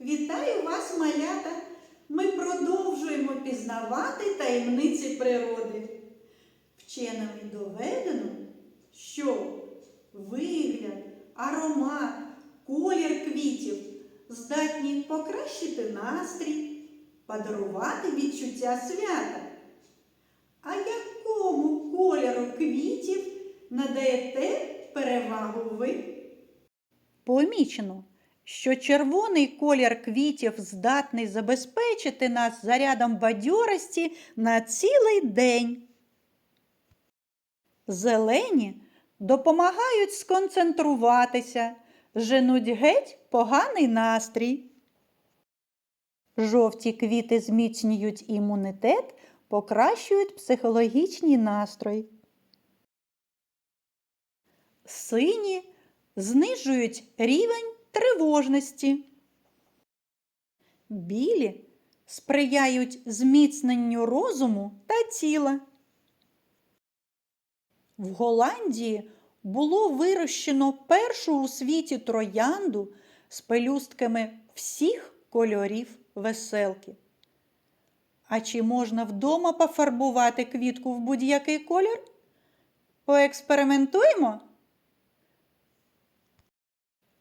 Вітаю вас, малята! Ми продовжуємо пізнавати таємниці природи. Вченими доведено, що вигляд, аромат, колір квітів здатні покращити настрій, подарувати відчуття свята. А якому кольору квітів надаєте перевагу ви? Помічено, що червоний колір квітів здатний забезпечити нас зарядом бадьорості на цілий день. Зелені допомагають сконцентруватися, женуть геть поганий настрій. Жовті квіти зміцнюють імунітет, покращують психологічний настрой. Сині знижують рівень тривожності. Білі сприяють зміцненню розуму та тіла. В Голландії було вирощено першу у світі троянду з пелюстками всіх кольорів веселки. А чи можна вдома пофарбувати квітку в будь-який колір? Поекспериментуємо?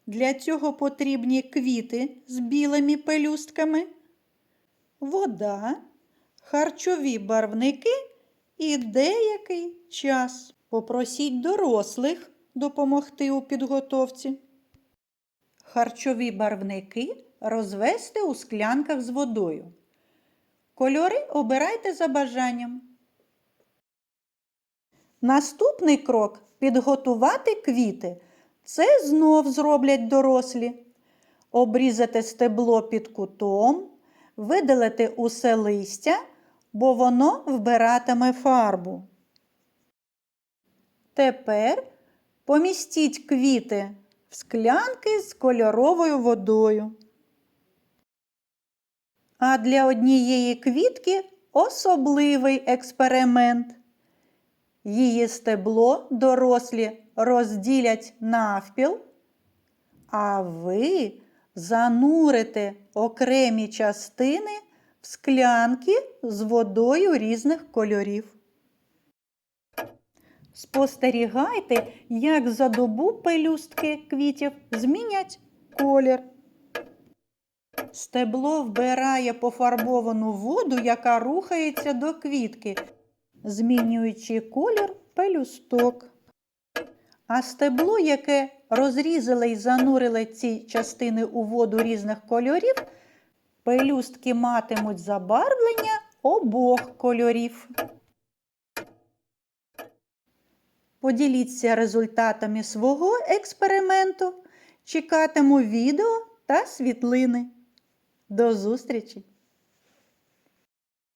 Для цього потрібні квіти з білими пелюстками, вода, харчові барвники і деякий час. Попросіть дорослих допомогти у підготовці. Харчові барвники розвести у склянках з водою. Кольори обирайте за бажанням. Наступний крок підготувати квіти. Це знов зроблять дорослі. Обрізати стебло під кутом, видалити усе листя, бо воно вбиратиме фарбу. Тепер помістіть квіти в склянки з кольоровою водою. А для однієї квітки особливий експеримент. Її стебло дорослі розділять навпіл, а ви занурите окремі частини в склянки з водою різних кольорів. Спостерігайте, як за добу пелюстки квітів змінять колір. Стебло вбирає пофарбовану воду, яка рухається до квітки, змінюючи колір пелюсток. А стебло, яке розрізали і занурили ці частини у воду різних кольорів, пелюстки матимуть забарвлення обох кольорів. Поділіться результатами свого експерименту. Чекатиму відео та світлини. До зустрічі!